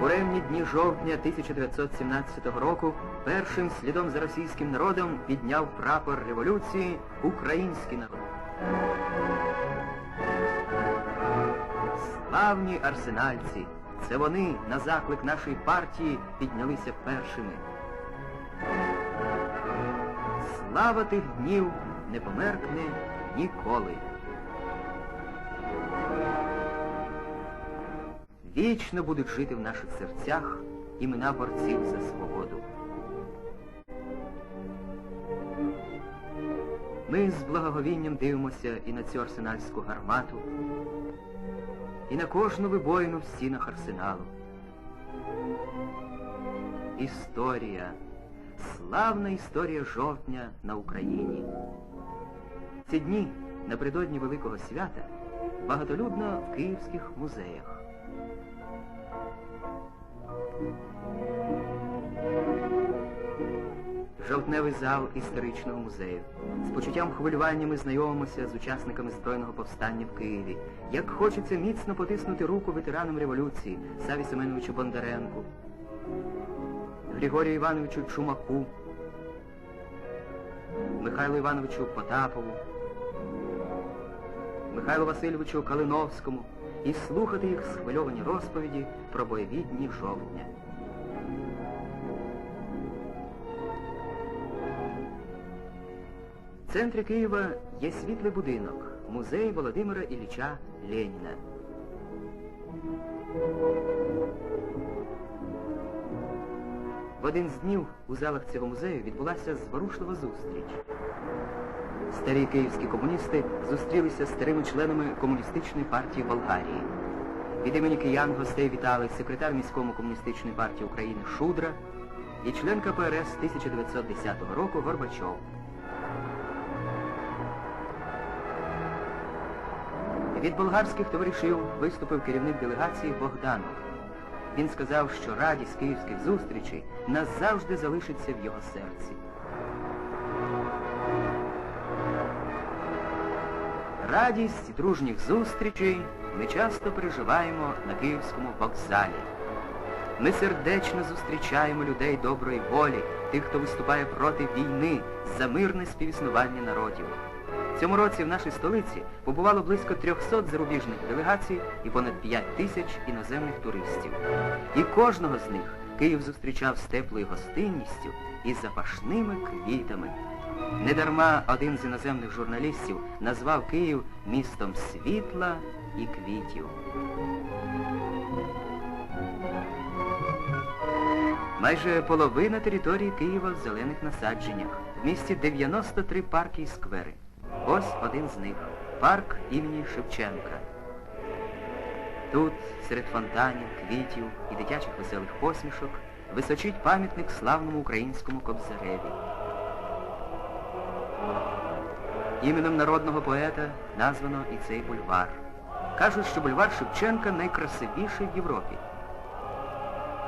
буремні дні жовтня 1917 року першим слідом за російським народом підняв прапор революції український народ. Славні арсенальці! Це вони на заклик нашої партії піднялися першими. Слава тих днів не померкне ніколи. Вічно будуть жити в наших серцях імена борців за свободу. Ми з благоговінням дивимося і на цю арсенальську гармату, і на кожну вибоїну в стінах арсеналу. Історія, славна історія жовтня на Україні. Ці дні напередодні Великого свята багатолюдно в київських музеях. Жовтневий зал історичного музею. З почуттям хвилювання ми знайомимося з учасниками Збройного повстання в Києві. Як хочеться міцно потиснути руку ветеранам революції Саві Семеновичу Бондаренку, Григорію Івановичу Чумаку, Михайлу Івановичу Потапову, Михайлу Васильовичу Калиновському і слухати їх схвильовані розповіді про бойові дні жовтня. В центрі Києва є світлий будинок, музей Володимира Ілліча Леніна. В один з днів у залах цього музею відбулася зворушлива зустріч. Старі київські комуністи зустрілися з старими членами комуністичної партії Болгарії. Від імені киян гостей вітали секретар міському комуністичної партії України Шудра і член КПРС 1910 року Горбачов. Від болгарських товаришів виступив керівник делегації Богданов. Він сказав, що радість київських зустрічей назавжди залишиться в його серці. Радість дружніх зустрічей ми часто переживаємо на київському вокзалі. Ми сердечно зустрічаємо людей доброї волі, тих, хто виступає проти війни, за мирне співіснування народів. Цьому році в нашій столиці побувало близько 300 зарубіжних делегацій і понад 5 тисяч іноземних туристів. І кожного з них Київ зустрічав з теплою гостинністю і запашними квітами. Недарма один з іноземних журналістів назвав Київ містом світла і квітів. Майже половина території Києва в зелених насадженнях. В місті 93 парки і сквери. Ось один з них парк імені Шевченка. Тут, серед фонтанів, квітів і дитячих веселих посмішок, височить пам'ятник славному українському кобзареві. Іменем народного поета названо і цей бульвар. Кажуть, що бульвар Шевченка найкрасивіший в Європі.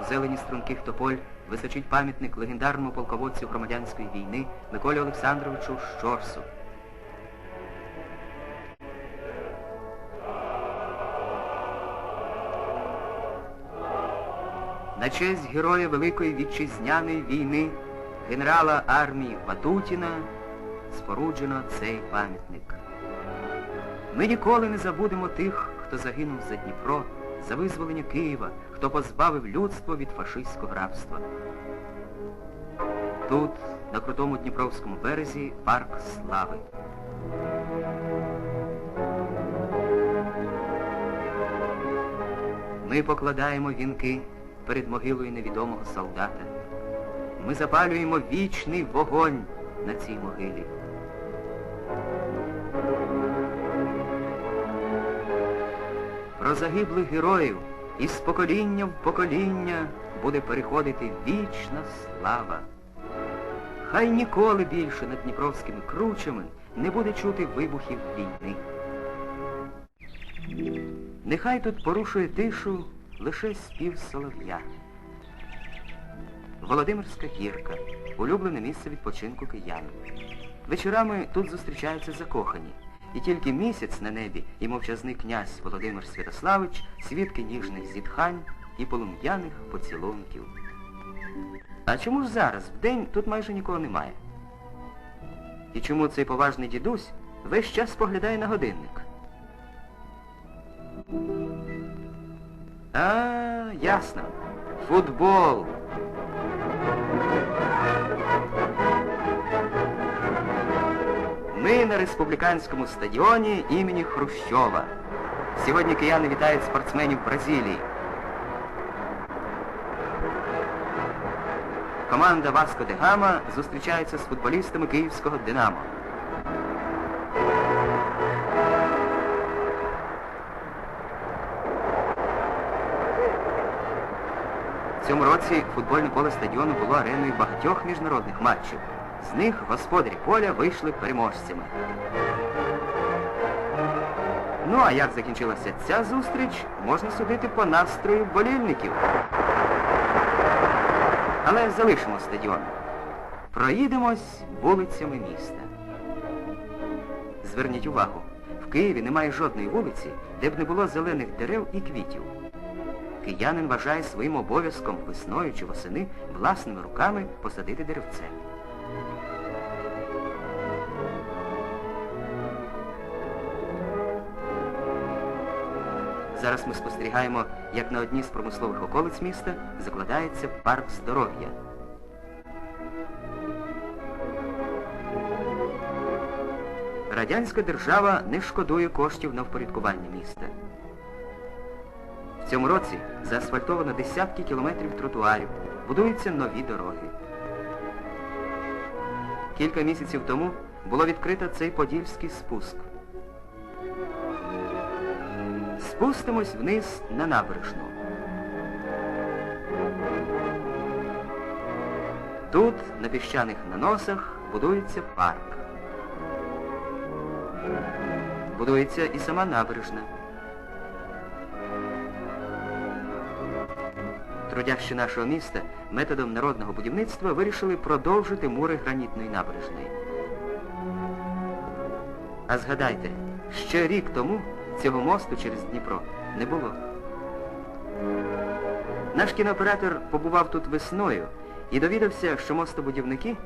У зелені струнких тополь височить пам'ятник легендарному полководцю громадянської війни Миколі Олександровичу Щорсу. На честь героя Великої Вітчизняної війни, генерала армії Ватутіна, споруджено цей пам'ятник. Ми ніколи не забудемо тих, хто загинув за Дніпро, за визволення Києва, хто позбавив людство від фашистського рабства. Тут, на крутому Дніпровському березі, парк слави. Ми покладаємо вінки перед могилою невідомого солдата. Ми запалюємо вічний вогонь на цій могилі. Про загиблих героїв із покоління в покоління буде переходити вічна слава. Хай ніколи більше над Дніпровськими кручами не буде чути вибухів війни. Нехай тут порушує тишу лише спів солов'я. Володимирська гірка улюблене місце відпочинку киян. Вечорами тут зустрічаються закохані. І тільки місяць на небі і мовчазний князь Володимир Святославич, свідки ніжних зітхань і полум'яних поцілунків. А чому ж зараз, вдень, тут майже нікого немає? І чому цей поважний дідусь весь час поглядає на годинник? А, ясно. Футбол. Ми на республіканському стадіоні імені Хрущова. Сьогодні кияни вітають спортсменів Бразилії. Команда Васко де Гама зустрічається з футболістами київського Динамо. Цьому році футбольне поле стадіону було ареною багатьох міжнародних матчів. З них господарі поля вийшли переможцями. Ну а як закінчилася ця зустріч, можна судити по настрою болільників. Але залишимо стадіон. Проїдемось вулицями міста. Зверніть увагу, в Києві немає жодної вулиці, де б не було зелених дерев і квітів. Киянин вважає своїм обов'язком весною чи восени власними руками посадити деревце. Зараз ми спостерігаємо, як на одній з промислових околиць міста закладається парк здоров'я. Радянська держава не шкодує коштів на впорядкування міста. Цьому році заасфальтовано десятки кілометрів тротуарів, будуються нові дороги. Кілька місяців тому було відкрито цей подільський спуск. Спустимось вниз на набережну. Тут, на піщаних наносах, будується парк. Будується і сама набережна. Трудящі нашого міста методом народного будівництва вирішили продовжити мури гранітної набережної. А згадайте, ще рік тому цього мосту через Дніпро не було. Наш кінооператор побував тут весною і довідався, що мостобудівники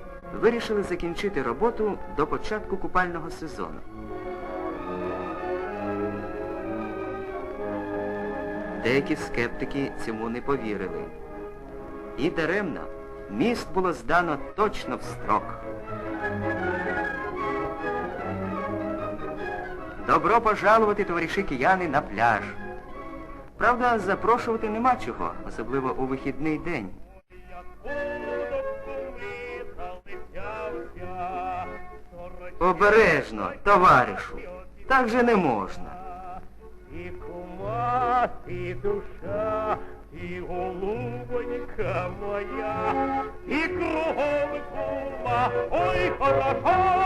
вирішили закінчити роботу до початку купального сезону. Деякі скептики цьому не повірили. І даремно міст було здано точно в строк. Добро пожалувати, товариші кияни, на пляж. Правда, запрошувати нема чого, особливо у вихідний день. Обережно, товаришу, так же не можна. моя, ты душа, ты голубонька моя, и кругом тьма, ой, хорошо!